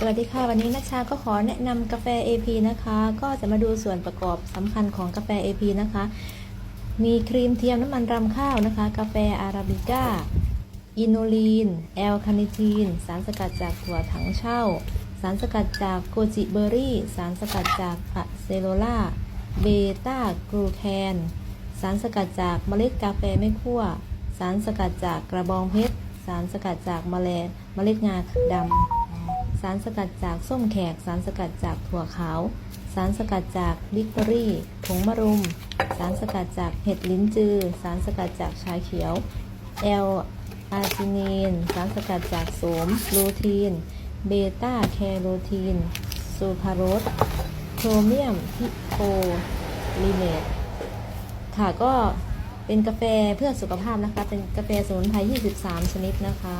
สวัสดีค่ะ วันนี้นัชชาก็ขอแนะนำกาแฟ AP นะคะ ก็จะมาดูส่วนประกอบสำคัญของกาแฟ AP นะคะ มีครีมเทียมน้ำมันรำข้าวนะคะ กาแฟอาราบิก้า อินูลีน แอลคาเนทีน สารสกัดจากถั่วถังเช่า สารสกัดจากโกจิเบอร์รี่ สารสกัดจากอะเซโลล่า เบต้ากลูแคน สารสกัดจากเมล็ดกาแฟไม่คั่ว สารสกัดจากกระบองเพชร สารสกัดจากเมล็ดเมล็ดงาดำ สารสกัดจากส้มแขก สารสกัดจากถั่วขาว สารสกัดจากลิกเบอรี่ผงมะรุม สารสกัดจากเห็ดลิ้นจือ สารสกัดจากชาเขียวแอลอาร์จินีน สารสกัดจากโสมลูทีน เบต้าแคโรทีนซูคาโรสโครเมียมพิโคลีเนตค่ะก็เป็นกาแฟเพื่อสุขภาพนะคะ เป็นกาแฟสมุนไพร 23 ชนิดนะคะ